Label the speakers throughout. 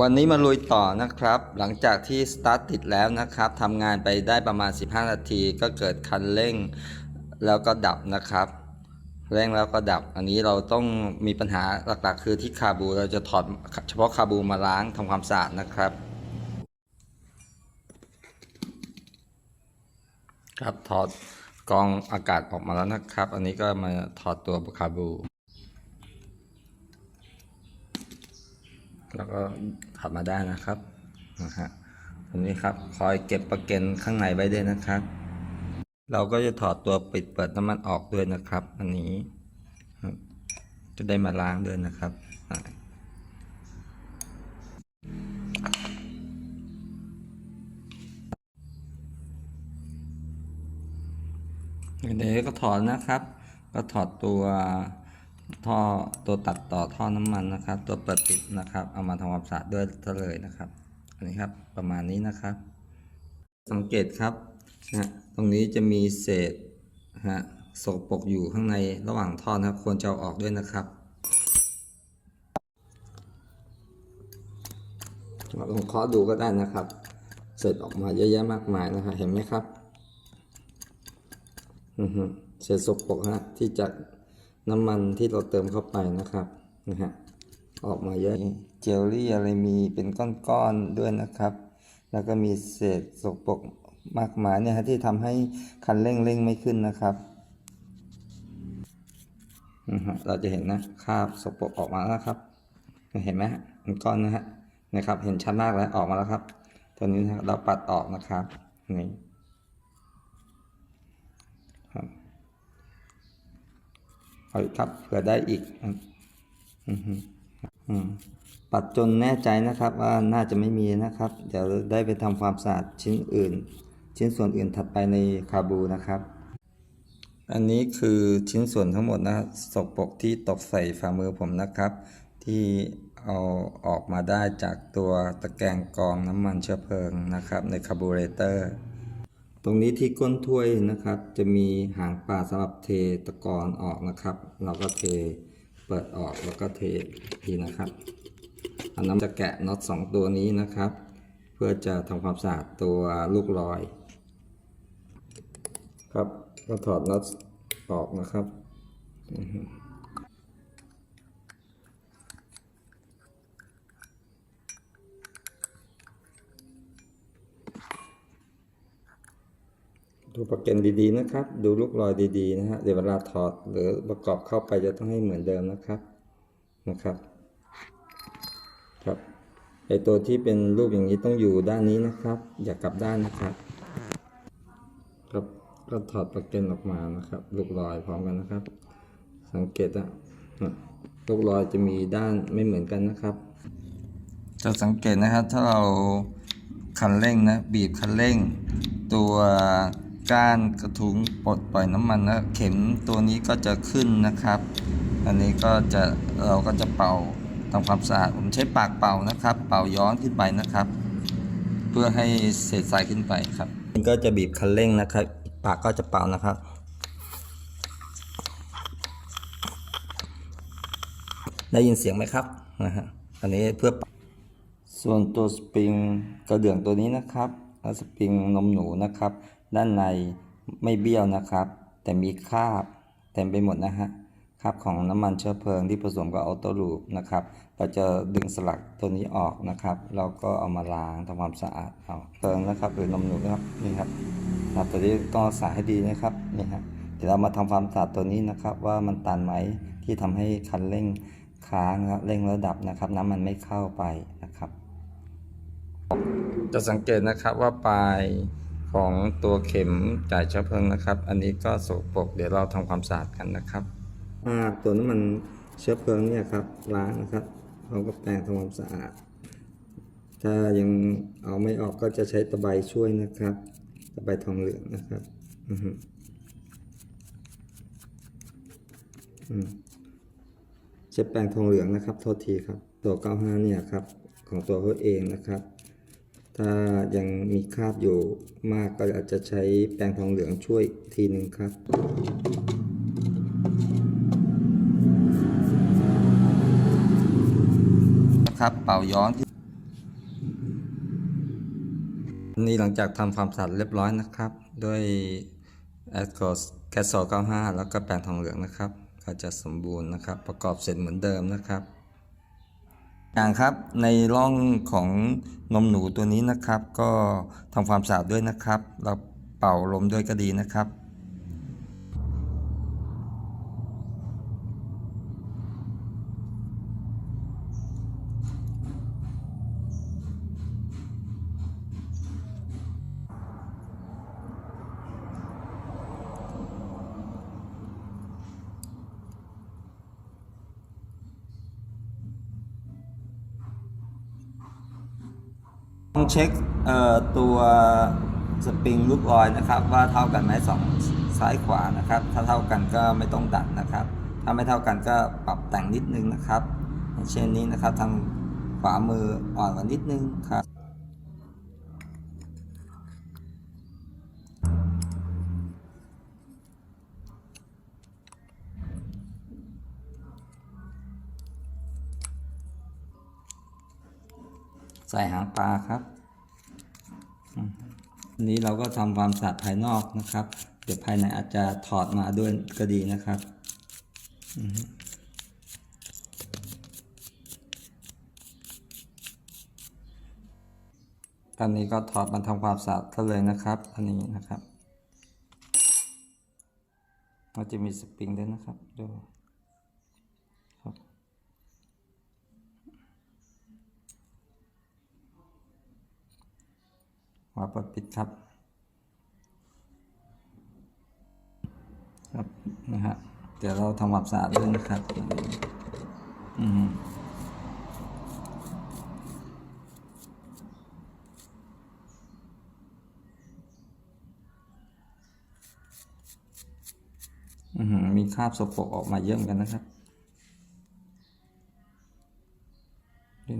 Speaker 1: วันนี้มาลุยต่อนะครับ หลังจากที่สตาร์ทติดแล้วนะครับทำงานไปได้ประมาณ 15 นาทีก็เกิดคันเร่งแล้วก็ดับนะครับ เร่งแล้วก็ดับ อันนี้เราต้องมีปัญหาหลักๆ คือที่คาบูเราจะถอดเฉพาะคาบูมาล้างทำความสะอาดนะครับครับถอดกองอากาศออกมาแล้วนะครับ อันนี้ก็มาถอดตัวคาบู แล้วก็ขับมาได้นะครับนะฮะอันนี้ครับคอยเก็บประเกันข้างในไว้ด้วยนะครับ เราก็จะถอดตัวปิดเปิดน้ำมันออกด้วยนะครับ อันนี้ จะได้มาล้างด้วยนะครับอ่าอันนี้ก็ถอดนะครับ ก็ถอดตัว ท่อตัวตัดต่อท่อน้ำมันนะครับ ตัวเปิดปิดนะครับ เอามาทำความสะอาดด้วยซะเลยนะครับ อันนี้ครับประมาณนี้นะครับ สังเกตครับนะตรงนี้จะมีเศษฮะสกปรกอยู่ข้างในระหว่างท่อนะครับ ควรจะเอาออกด้วยนะครับลองเคาะดูก็ได้นะครับเศษออกมาเยอะแยะมากมายนะครับ เห็นไหมครับอือฮึเศษสกปรกฮะที่จาก น้ำมันที่เราเติมเข้าไปนะครับนะฮะออกมาเยอะเจลลี่อะไรมีเป็นก้อนๆด้วยนะครับ แล้วก็มีเศษสกปรกมากมายเนี่ยฮะที่ทำให้คันเร่งเร่งไม่ขึ้นนะครับอือฮะเราจะเห็นนะคราบสกปรกออกมาแล้วครับ เห็นไหมฮะเป็นก้อนนะฮะนะครับ เห็นชัดมากแล้วออกมาแล้วครับตัวนี้เราปัดออกนะครับนี่ ครับ เอาอีกครับเผื่อได้อีกครับปัดจนแน่ใจนะครับว่าน่าจะไม่มีนะครับ เดี๋ยวได้ไปทำความสะอาดชิ้นอื่น ชิ้นส่วนอื่นถัดไปในคาบูนะครับ อันนี้คือชิ้นส่วนทั้งหมดนะสกปรกที่ตกใส่ฝ่ามือผมนะครับ ที่เอาออกมาได้จากตัวตะแกรงกรองน้ำมันเชื้อเพลิงนะครับในคาบูเรเตอร์ ตรงนี้ที่ก้นถ้วยนะครับ จะมีหางปลาสำหรับเทตะกอนออกนะครับ เราก็เทเปิดออกแล้วก็เททีนะครับ อันนั้นจะแกะน็อตสองตัวนี้นะครับ เพื่อจะทำความสะอาดตัวลูกลอย ครับก็ถอดน็อตออกนะครับ ดูประเกันดีๆนะครับ ดูลูกรอยดีๆนะฮะเดี๋ยวเวลาถอดหรือประกอบเข้าไปจะต้องให้เหมือนเดิมนะครับนะครับ ครับไอตัวที่เป็นรูปอย่างนี้ต้องอยู่ด้านนี้นะครับ อย่ากลับด้านนะครับครับก็ถอดประเกันออกมานะครับ ลูกรอยพร้อมกันนะครับ สังเกตนะลูกรอยจะมีด้านไม่เหมือนกันนะครับ จะสังเกตนะครับถ้าเราคันเร่งนะบีบคันเร่งตัว ก้านกระทุ้งปลดปล่อยน้ำมันนะเข็มตัวนี้ก็จะขึ้นนะครับ อันนี้ก็จะเราก็จะเป่าทำความสะอาดผมใช้ปากเป่านะครับ เป่าย้อนขึ้นไปนะครับ เพื่อให้เศษทรายขึ้นไปครับมันก็จะบีบคันเร่งนะครับอีกปากก็จะเป่านะครับได้ยินเสียงไหมครับนะฮะอันนี้เพื่อส่วนตัวสปริงกระเดื่องตัวนี้นะครับแล้วสปริงนมหนูนะครับ ด้านในไม่เบี้ยวนะครับ แต่มีคราบเต็มไปหมดนะฮะคราบของน้ำมันเชื้อเพลิงที่ผสมกับออโต้ลูปนะครับ เราจะดึงสลักตัวนี้ออกนะครับ เราก็เอามาล้างทำความสะอาดเอาเพลิงนะครับหรือนมหนูนะครับนี่ครับนะตัวนี้ต้องรักษาให้ดีนะครับนี่ฮะเดี๋ยวเรามาทำความสะอาดตัวนี้นะครับ ว่ามันตันไหมที่ทำให้คันเร่งค้างครับเร่งระดับนะครับ น้ำมันไม่เข้าไปนะครับ จะสังเกตนะครับว่าปลาย ของตัวเข็มจ่ายเชื้อเพลิงนะครับ อันนี้ก็สกปรกเดี๋ยวเราทำความสะอาดกันนะครับตัวน้ำมันเชื้อเพลิงเนี่ยครับล้างนะครับเราก็แปรงทำความสะอาด ถ้ายังเอาไม่ออกก็จะใช้ตะไบช่วยนะครับ ตะไบทองเหลืองนะครับอือฮึอืมใช้แปรงทองเหลืองนะครับ โทษทีครับ ตัว 95 เนี่ยครับ ของตัวเขาเองนะครับ ถ้ายังมีคราบอยู่มากก็อาจจะใช้แปรงทองเหลืองช่วยทีหนึ่งครับครับเป่าย้อนนี่หลังจากทำความสะอาดเรียบร้อยนะครับ ด้วยแอสคอสแคสโซ95 แล้วก็แปรงทองเหลืองนะครับ ก็จะสมบูรณ์นะครับ ประกอบเสร็จเหมือนเดิมนะครับ อย่างครับในร่องของนมหนูตัวนี้นะครับ ก็ทำความสะอาดด้วยนะครับ เราเป่าลมด้วยก็ดีนะครับ ต้องเช็คตัวสปริงลูกออยนะครับ ว่าเท่ากันไหมสองซ้ายขวานะครับ ถ้าเท่ากันก็ไม่ต้องดัดนะครับ ถ้าไม่เท่ากันก็ปรับแต่งนิดนึงนะครับ เช่นนี้นะครับทางขวามืออ่อนกว่านิดนึงครับ ใส่หางปลาครับอันนี้เราก็ทำความสะอาดภายนอกนะครับ เดี๋ยวภายในอาจจะถอดมาด้วยก็ดีนะครับอืมตอนนี้ก็ถอดมาทำความสะอาดเขาเลยนะครับอันนี้นะครับเราจะมีสปริงด้วยนะครับดูครับ หัวเปิดปิดครับ ครับนะฮะเดี๋ยวเราทำความสะอาดด้วยนะครับอืมอือหือมีคราบสกปรกออกมาเยอะกันนะครับเห็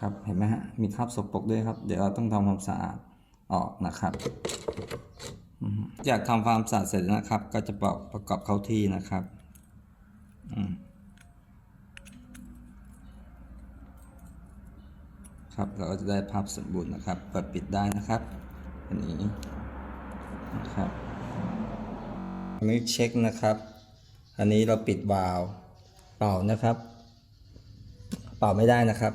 Speaker 1: ครับเห็นไหมฮะมีคราบสกปรกด้วยครับ เดี๋ยวเราต้องทำความสะอาดออกนะครับอืมจากทำความสะอาดเสร็จนะครับ ก็จะประประกอบเข้าที่นะครับครับ เราก็จะได้ภาพสมบูรณ์นะครับเปิดปิดได้นะครับอันนี้นะครับอันนี้เช็คนะครับ อันนี้เราปิดวาล์วเป่านะครับ เป่าไม่ได้นะครับ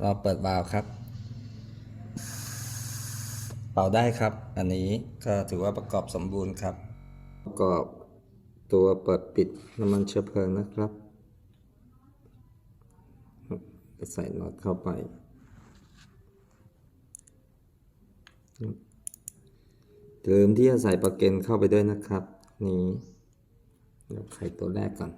Speaker 1: เราเปิดวาล์วครับ เป่าได้ครับ อันนี้ก็ถือว่าประกอบสมบูรณ์ครับ ประกอบตัวเปิดปิดน้ำมันเชื้อเพลิงนะครับจะใส่น็อตเข้าไปอย่าลืมที่จะใส่ปลั๊กเกนเข้าไปด้วยนะครับ นี้เราไขตัวแรกก่อน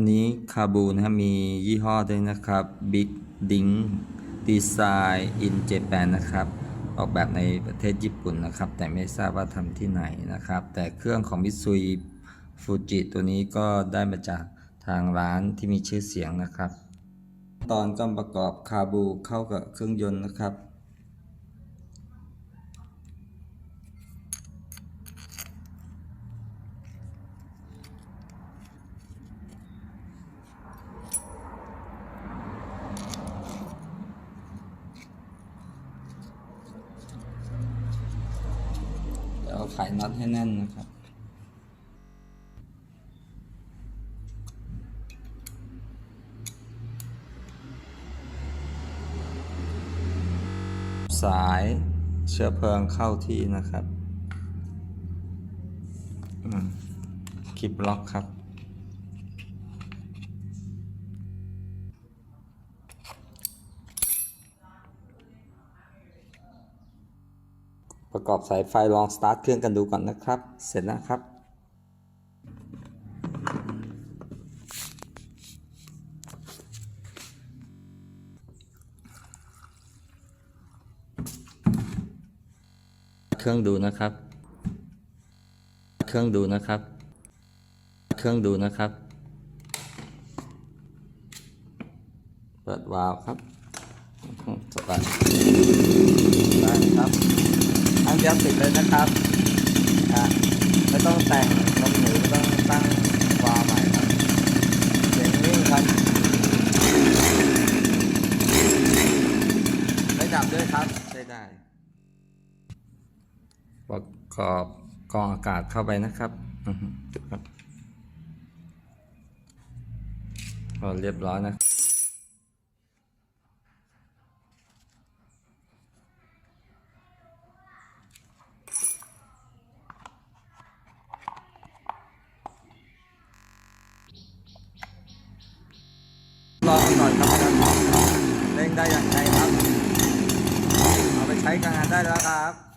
Speaker 1: นนี้คาบูนะครับมียี่ห้อด้วยนะครับ Big Ding Design in Japan นะครับ ออกแบบในประเทศญี่ปุ่นนะครับ แต่ไม่ทราบว่าทำที่ไหนนะครับ แต่เครื่องของมิซุยฟูจิตัวนี้ก็ได้มาจากทางร้านที่มีชื่อเสียงนะครับ ตอนก็ประกอบคาบูเข้ากับเครื่องยนต์นะครับ เดี๋ยวไขน็อตให้แน่นนะครับ สายเชื้อเพลิงเข้าที่นะครับคลิปล็อกครับ ประกอบสายไฟลองสตาร์ทเครื่องกันดูก่อนนะครับ เสร็จแล้วครับ เครื่องดูนะครับ เครื่องดูนะครับ เครื่องดูนะครับ เปิดวาล์วครับสตาร์ทได้ครับอันเดียวติดเลยนะครับไม่ต้องแต่งลมหนูไม่ต้องตั้ง อบกองอากาศเข้าไปนะครับครับพอเรียบร้อยนะลองก่อนครับเร่งได้อย่างไรครับ เอาไปใช้การงานได้แล้วครับ